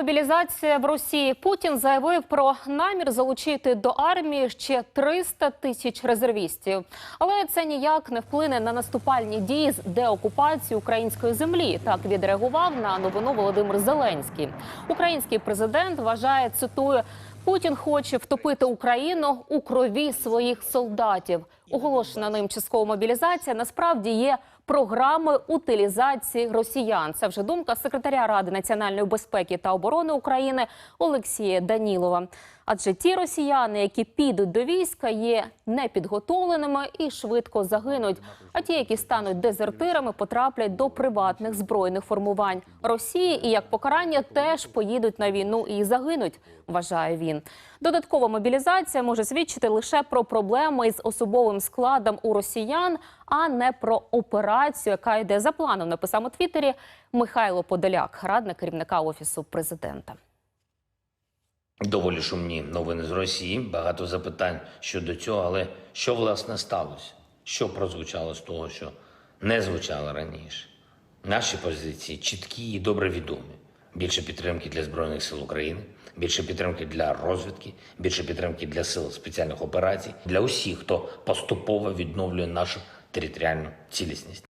мобілізація в Росії. Путін заявив про намір залучити до армії ще 300 тисяч резервістів. Але це ніяк не вплине на наступальні дії з деокупації української землі. Так відреагував на новину Володимир Зеленський. Український президент вважає, цитую, Путін хоче втопити Україну у крові своїх солдатів. Оголошена ним часткова мобілізація насправді є програмою утилізації росіян. Це вже думка секретаря Ради національної безпеки та оборони України Олексія Данілова. Адже ті росіяни, які підуть до війська, є непідготовленими і швидко загинуть. А ті, які стануть дезертирами, потраплять до приватних збройних формувань Росії і як покарання теж поїдуть на війну і загинуть. Вважає він. Додаткова мобілізація може свідчити лише про проблеми з особовим складом у росіян, а не про операцію, яка йде за планом. Написав у Твіттері Михайло Подоляк, радник керівника офісу президента. Доволі шумні новини з Росії. Багато запитань щодо цього, але що власне сталося? Що прозвучало з того, що не звучало раніше? Наші позиції чіткі і добре відомі. Більше підтримки для Збройних сил України, більше підтримки для розвідки, більше підтримки для сил спеціальних операцій, для усіх, хто поступово відновлює нашу територіальну цілісність.